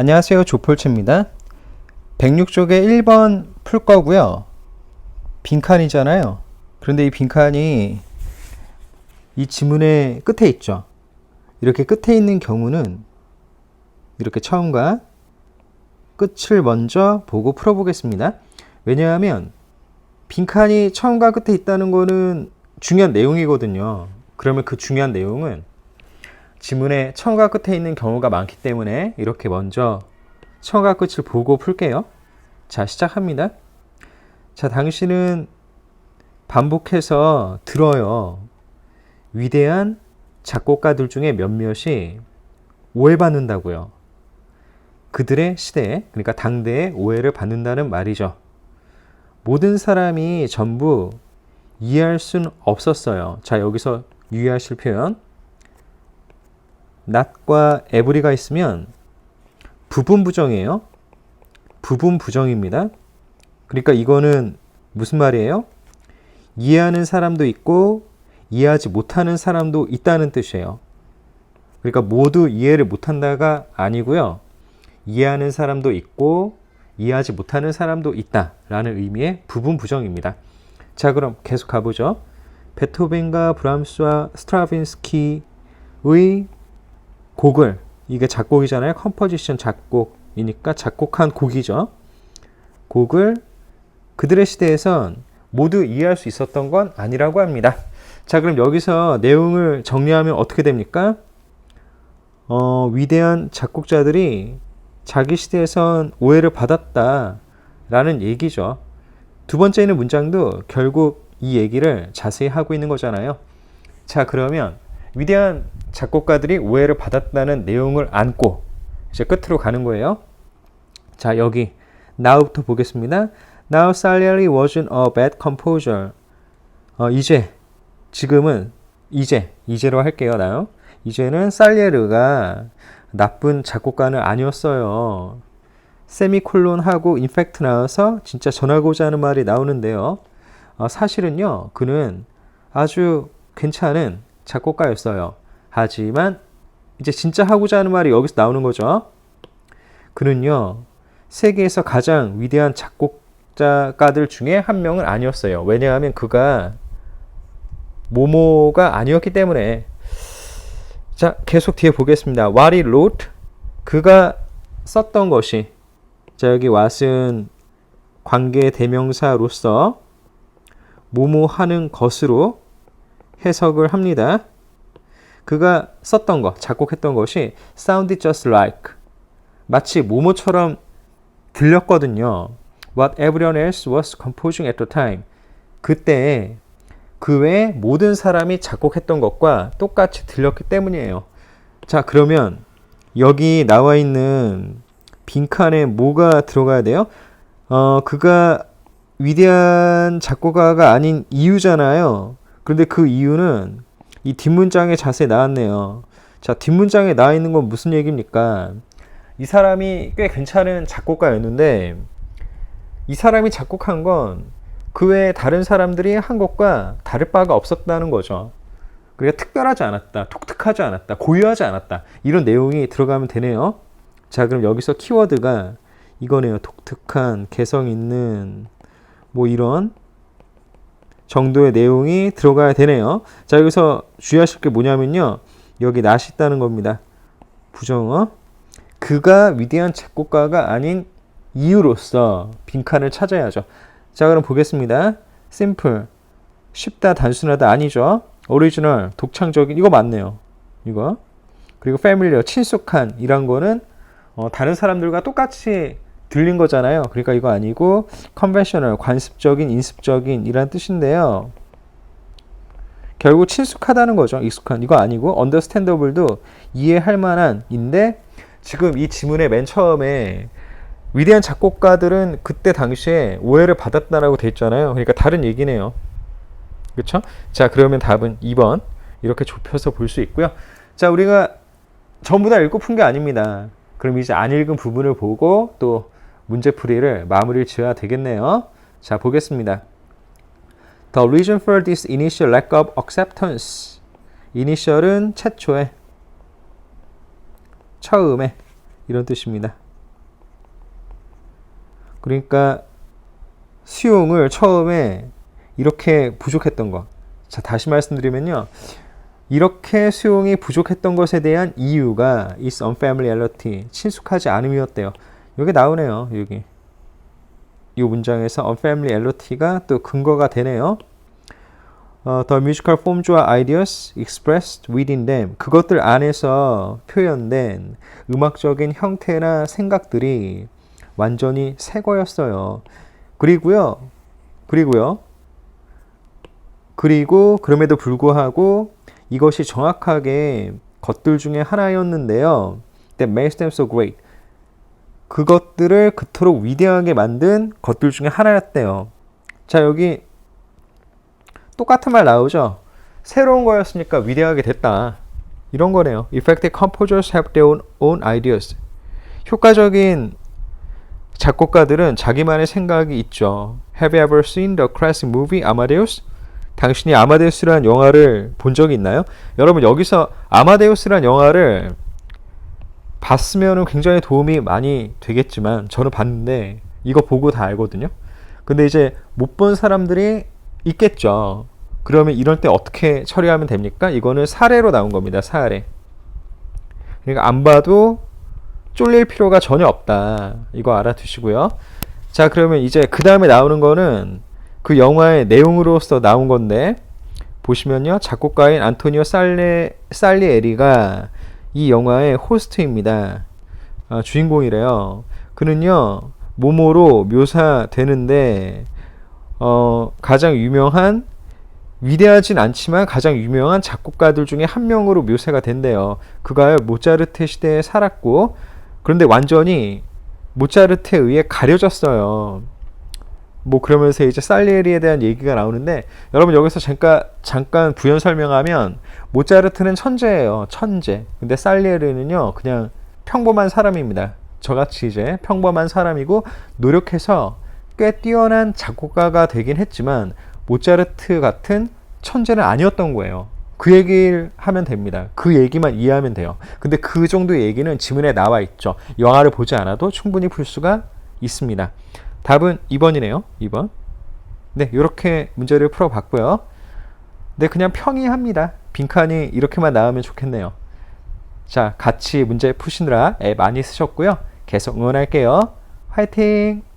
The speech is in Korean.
안녕하세요. 조폴츠입니다. 106쪽에 1번 풀 거고요. 빈칸이잖아요. 그런데 이 빈칸이 이 지문의 끝에 있죠. 이렇게 끝에 있는 경우는 이렇게 처음과 끝을 먼저 보고 풀어보겠습니다. 왜냐하면 빈칸이 처음과 끝에 있다는 거는 중요한 내용이거든요. 그러면 그 중요한 내용은 지문의 처음과 끝에 있는 경우가 많기 때문에 이렇게 먼저 처음과 끝을 보고 풀게요. 자, 시작합니다. 자, 당신은 반복해서 들어요. 위대한 작곡가들 중에 몇몇이 오해받는다고요. 그들의 시대에, 그러니까 당대에 오해를 받는다는 말이죠. 모든 사람이 전부 이해할 순 없었어요. 자, 여기서 유의하실 표현. Not과 every가 있으면 부분 부정이에요. 부분 부정입니다. 그러니까 이거는 무슨 말이에요? 이해하는 사람도 있고 이해하지 못하는 사람도 있다는 뜻이에요. 그러니까 모두 이해를 못한다가 아니고요. 이해하는 사람도 있고 이해하지 못하는 사람도 있다라는 의미의 부분 부정입니다. 자, 그럼 계속 가보죠. 베토벤과 브람스와 스트라빈스키의 곡을 이게 작곡이잖아요. 컴포지션 작곡이니까 작곡한 곡이죠. 곡을 그들의 시대에선 모두 이해할 수 있었던 건 아니라고 합니다. 자, 그럼 여기서 내용을 정리하면 어떻게 됩니까? 어, 위대한 작곡자들이 자기 시대에선 오해를 받았다 라는 얘기죠. 두 번째 있는 문장도 결국 이 얘기를 자세히 하고 있는 거잖아요. 자, 그러면 위대한 작곡가들이 오해를 받았다는 내용을 안고 이제 끝으로 가는 거예요. 자, 여기 now부터 보겠습니다. Now Salieri wasn't a bad composer. 어, 이제 지금은 이제 이제로 할게요. now. 이제는 살리에르가 나쁜 작곡가는 아니었어요. 세미콜론하고 인팩트 나와서 진짜 전하고자 하는 말이 나오는데요. 어, 사실은요, 그는 아주 괜찮은 작곡가였어요. 하지만 이제 진짜 하고자 하는 말이 여기서 나오는 거죠. 그는요, 세계에서 가장 위대한 작곡자가들 중에 한 명은 아니었어요. 왜냐하면 그가 모모가 아니었기 때문에. 자, 계속 뒤에 보겠습니다. He wrote, 그가 썼던 것이 자, 여기 what은 관계 대명사로서 모모 하는 것으로 해석을 합니다. 그가 썼던 것, 작곡했던 것이 sounded just like 마치 모모처럼 들렸거든요. What everyone else was composing at the time. 그때 그 외에 모든 사람이 작곡했던 것과 똑같이 들렸기 때문이에요. 자, 그러면 여기 나와 있는 빈칸에 뭐가 들어가야 돼요? 어, 그가 위대한 작곡가가 아닌 이유잖아요. 그런데 그 이유는 이 뒷문장에 자세히 나왔네요. 자, 뒷문장에 나와 있는 건 무슨 얘기입니까? 이 사람이 꽤 괜찮은 작곡가였는데 이 사람이 작곡한 건 그 외에 다른 사람들이 한 것과 다를 바가 없었다는 거죠. 그러니까 특별하지 않았다, 독특하지 않았다, 고유하지 않았다 이런 내용이 들어가면 되네요. 자, 그럼 여기서 키워드가 이거네요. 독특한, 개성 있는 뭐 이런 정도의 내용이 들어가야 되네요. 자, 여기서 주의하실 게 뭐냐면요. 여기 낫이 있다는 겁니다. 부정어. 그가 위대한 작곡가가 아닌 이유로서 빈칸을 찾아야죠. 자, 그럼 보겠습니다. simple. 쉽다, 단순하다 아니죠. 오리지널, 독창적인 이거 맞네요. 이거. 그리고 familiar, 친숙한 이란 거는 어, 다른 사람들과 똑같이 들린 거잖아요. 그러니까 이거 아니고 conventional, 관습적인, 인습적인 이란 뜻인데요. 결국 친숙하다는 거죠. 익숙한. 이거 아니고 understandable도 이해할 만한인데 지금 이 지문의 맨 처음에 위대한 작곡가들은 그때 당시에 오해를 받았다라고 돼 있잖아요. 그러니까 다른 얘기네요. 그렇죠? 자, 그러면 답은 2번. 이렇게 좁혀서 볼 수 있고요. 자, 우리가 전부 다 읽고 푼 게 아닙니다. 그럼 이제 안 읽은 부분을 보고 또 문제풀이를 마무리를 지어야 되겠네요. 자, 보겠습니다. The reason for this initial lack of acceptance. initial은 최초의, 처음에 이런 뜻입니다. 그러니까 수용을 처음에 이렇게 부족했던 거. 자, 다시 말씀드리면요. 이렇게 수용이 부족했던 것에 대한 이유가 is unfamiliarity, 친숙하지 않음이었대요. 여기 나오네요. 여기. 이 문장에서 unfamiliarity가 또 근거가 되네요. 어, the musical forms와 ideas expressed within them 그것들 안에서 표현된 음악적인 형태나 생각들이 완전히 새 거였어요. 그리고요. 그리고요. 그리고 그럼에도 불구하고 이것이 정확하게 것들 중에 하나였는데요. That makes them so great. 그것들을 그토록 위대하게 만든 것들 중에 하나였대요. 자, 여기 똑같은 말 나오죠? 새로운 거였으니까 위대하게 됐다. 이런 거네요. Effective composers have their own, ideas. 효과적인 작곡가들은 자기만의 생각이 있죠. Have you ever seen the classic movie Amadeus? 당신이 아마데우스라는 영화를 본 적이 있나요? 여러분 여기서 아마데우스라는 영화를 봤으면 굉장히 도움이 많이 되겠지만 저는 봤는데 이거 보고 다 알거든요. 근데 이제 못 본 사람들이 있겠죠. 그러면 이럴 때 어떻게 처리하면 됩니까? 이거는 사례로 나온 겁니다. 사례. 그러니까 안 봐도 쫄릴 필요가 전혀 없다. 이거 알아두시고요. 자, 그러면 이제 그 다음에 나오는 거는 그 영화의 내용으로서 나온 건데 보시면요. 작곡가인 안토니오 살레 살리에리가 이 영화의 호스트입니다. 아, 주인공이래요. 그는요. 모모로 묘사되는데 어, 가장 유명한 위대하진 않지만 가장 유명한 작곡가들 중에 한 명으로 묘사가 된대요. 그가 모차르트 시대에 살았고 그런데 완전히 모차르트에 의해 가려졌어요. 뭐 그러면서 이제 살리에리에 대한 얘기가 나오는데 여러분 여기서 잠깐 잠깐 부연 설명하면 모차르트는 천재예요. 천재. 근데 살리에리는요. 그냥 평범한 사람입니다. 저같이 이제 평범한 사람이고 노력해서 꽤 뛰어난 작곡가가 되긴 했지만 모차르트 같은 천재는 아니었던 거예요. 그 얘기를 하면 됩니다. 그 얘기만 이해하면 돼요. 근데 그 정도의 얘기는 지문에 나와 있죠. 영화를 보지 않아도 충분히 풀 수가 있습니다. 답은 2번이네요. 2번. 네, 이렇게 문제를 풀어봤고요. 네, 그냥 평이합니다. 빈칸이 이렇게만 나오면 좋겠네요. 자, 같이 문제 푸시느라 애 많이 쓰셨고요. 계속 응원할게요. 화이팅!